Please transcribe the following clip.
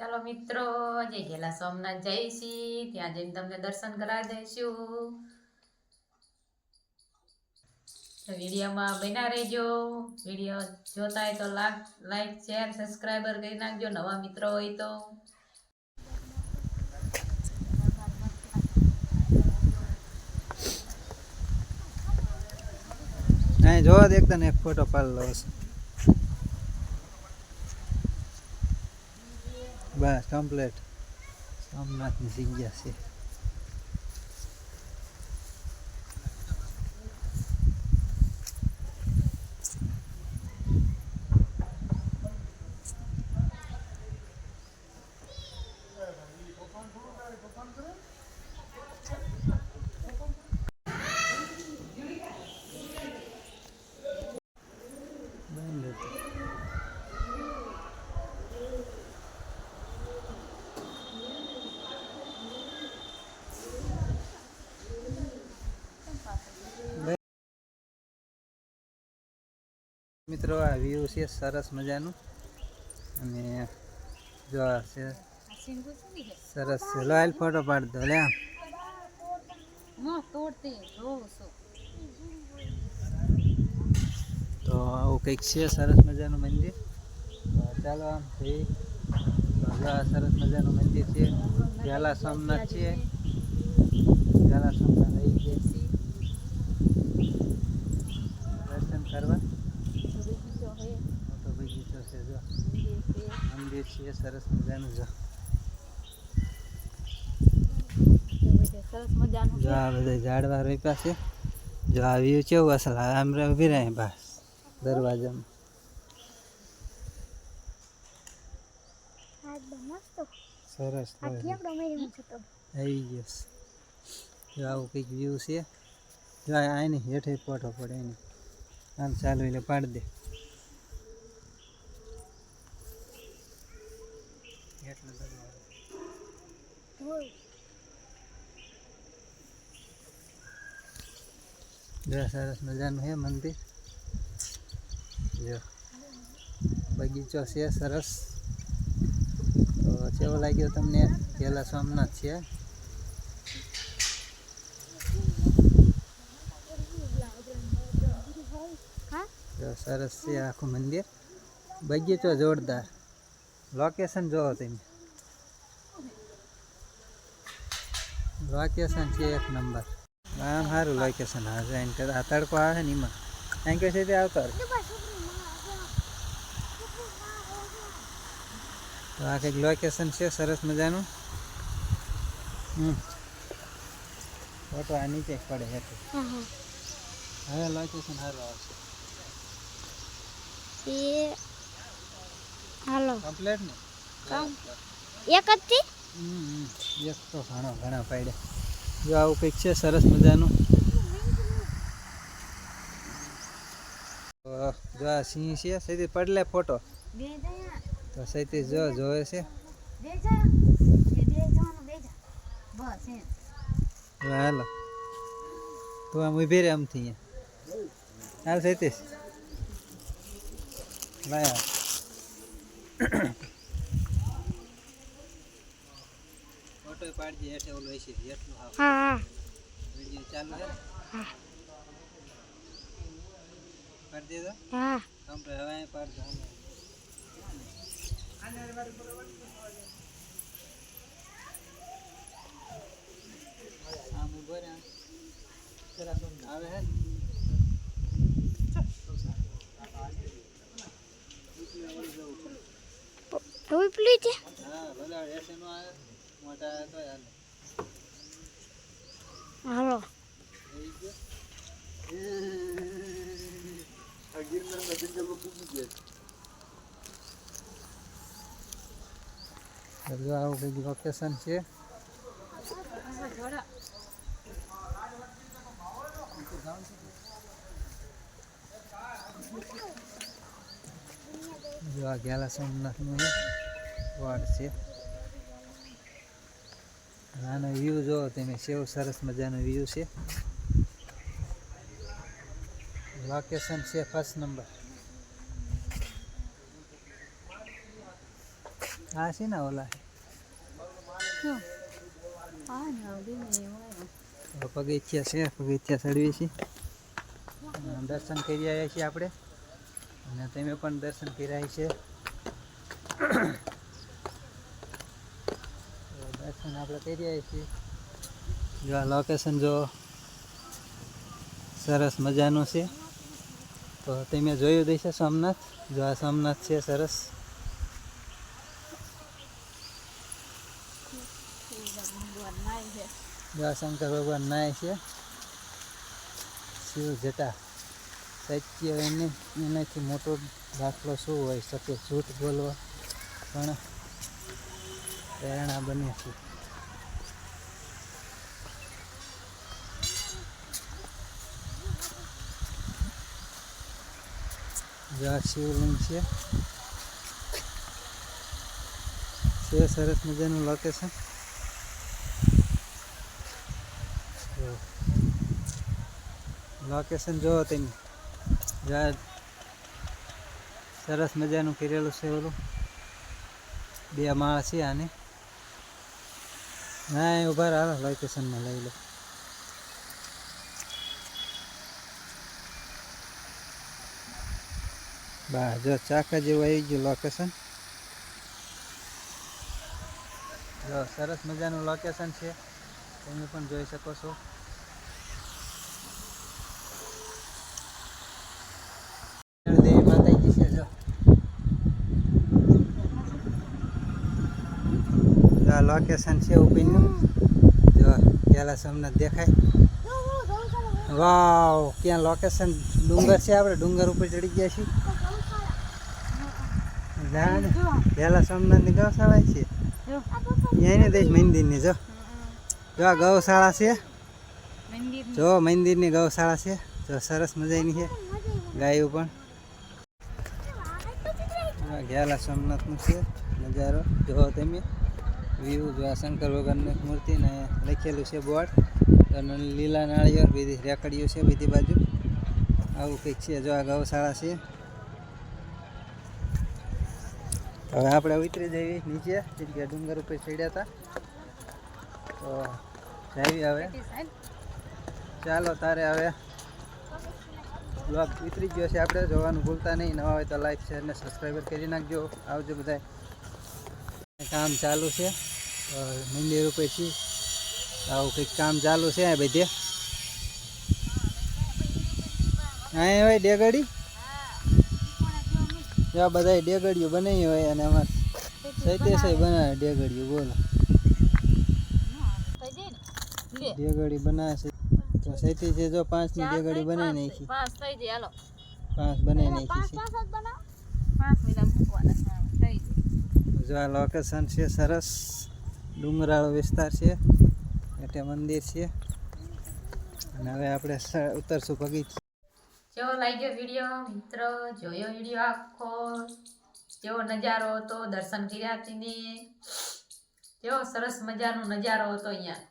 ચાલો મિત્રો જે ગયેલા સોમનાથ જઈશી ત્યાં જઈને તમને દર્શન કરાવી દઈશું. વિડીયોમાં બના રહેજો. વીડિયો જોતા હોય તો લાઈક શેર સબસ્ક્રાઈબર કરી નાખજો. નવા મિત્રો હોય તો. અહીં જોવા દે એકદમ એક ફોટો પાડી લો બસ કમ્પ્લીટ સોમનાથની જગ્યા છે બંધ હતું. મિત્રો, આ વ્યૂ છે, સરસ મજાનું. અને જો આ છે, સરસ છે. લો, હાલ ફોટો પાડી દો, લે તો આવું કંઈક છે, સરસ મજાનું મંદિર. ચાલો આમ આ સરસ મજાનું મંદિર છે. ઝાલા સોમનાથ છે. ઝાલા સોમનાથ આવી ગયા છીએ દર્શન કરવા મોટો બગીચો છે જો મંદિર છે સરસ મજાનું જો. સરસ મજાનું જો આ બધા ઝાડવા રોપ્યા છે. જો આ વ્યૂ કેવું અસલ આમ ઊભી રહે બસ. દરવાજામાં. સરસ આવી ગયો જો આવું કંઈક વ્યૂ છે. જો આની હેઠે ફોટો પડે એની. આમ ચાલુ એટલે પાડી દે. એટલું. જો સરસ મજાનું છે મંદિર. જો બગીચો છે સરસ. તો કેવો લાગ્યો તમને? પેલા સોમનાથ છે? સરસ છે આખું મંદિર. બગીચો જોરદાર. લોકેશન જોવો તમે. લોકેશન છે એક નંબર આમ સારું લોકેશન આવે એમ કે આ તડકો આવે ને એમાં. એમ કે છે તે આવતો તો આ કંઈક લોકેશન છે સરસ મજાનું. હમ. ફોટો આ નીચે પડે હેઠે. હવે લોકેશન સારું આવશે. હાલો. કમ્પ્લીટ ને? એક જ થી. એક તો ઘણો ઘણા પાડે જો આવું કંઈક છે સરસ મજાનું. જો આ સિંહ છે સૈતી પડલે ફોટો. તો સૈતી જો જોવે છે. હાલો. તું આમ ઊભી રે આમથી હાલ સૈતીશ લાયા ફોટો પાડજે હેઠે ઓલો હશે એટલું હા હા હા વીડિયો ચાલુ છે હા. પાડી દેજો હા કમ્પ્લીટ હવે અહીં પાડ દો આમ ઊભો રહે આમ. જરાક આમ આવે હે ને? છે હાલે આવું કંઈક લોકેશન છે? જો આ ગેલા સોમનાથનું વાડ છે. આનો વ્યૂ જો તમે સેવ સરસ મજાનો વ્યૂ છે. લોકેશન છે ફર્સ્ટ નંબર આ છે ને ઓલા? પગથિયા છે પગથિયા ચડવી છે. દર્શન કરી આવ્યા છીએ આપણે. અને તમે પણ દર્શન કર્યા છે તો દર્શન આપણે કરી આવીએ છીએ. જો આ લોકેશન જો સરસ મજાનું છે. તો તમે જોયું દઈશ સોમનાથ. જો આ સોમનાથ છે સરસ. જો આ શંકર ભગવાન નાય છે. શિવ જટા. સત્ય એને એનાથી મોટો દાખલો શું હોય શકે? જૂઠ બોલવા પણ પ્રેરણા બને છે. જો આ શિવલિંગ છે. સરસ મજાનું લોકેશન લોકેશન જોવો તેની જ્યાં સરસ મજાનું કરેલું છે ઓલું. બે માળ છે આને. ના, એ ઊભા હાલો લોકેશનમાં લઈ લો. બા, જો ચાકા જેવું આવી ગયું લોકેશન જો સરસ મજાનું લોકેશન છે. તમે પણ જોઈ શકો છો. લોકેશન છે ઉપીનું જો પેલા સોમનાથ દેખાય. વાવ, ક્યાં લોકેશન ડુંગર છે આપણે? ડુંગર ઉપર ચડી ગયા છીએ. પેલા સોમનાથની ગૌશાળા છે અહીંયાની દઈશ મંદિરની જો. જો આ ગૌશાળા છે. જો મંદિરની ગૌશાળા છે. જો સરસ મજાની છે. ગાયું પણ. ઘેલા સોમનાથનું છે નજારો. જો તમે. વ્યૂ જો આ શંકર ભગવાનની મૂર્તિ ને લખેલું છે બોર્ડ. અને લીલા નાળિયેર બધી રેકડીઓ છે બધી બાજુ. આવું કંઈક છે. જો આ ગૌશાળા છે. હવે આપણે ઉતરી જઈએ નીચે જગ્યા ડુંગર ઉપર ચડ્યા હતા તો જઈએ હવે. ચાલો તારે હવે બ્લોગ ઉતરી ગયો છે આપણે, જોવાનું ભૂલતા નહીં. નવા હોય તો લાઈક શેર ને સબસ્ક્રાઈબર કરી નાખજો. આવજો બધાય. કામ ચાલુ છે. મંદિર ઉપર છીએ. આવું કંઈક કામ ચાલુ છે બધે. અહીં હોય ડેગડી? જો બધા ડેગડીઓ બનાવી હોય અને અમારે સૈતેશ બનાવે ડેગડીઓ બોલો. ડેગડી બનાવે છે. તો સૈતી છે જો પાંચની ડેગડી બનાવી નાખી. પાંચ થઈ જાય હાલો. પાંચ બનાવી નાખી છે. પાંચ મિનિટ મૂકવાના થઈ જાય. જો આ લોકેશન છે સરસ. ડુંગરાળો વિસ્તાર છે. એટલે મંદિર છે. અને હવે આપણે ઉતરશું પગી કેવો લાગ્યો વીડિયો, મિત્ર, જોયો વીડિયો આખો. જેવો નજારો હતો, દર્શન કર્યા તેને. કેવો સરસ મજાનો નજારો હતો અહીંયા.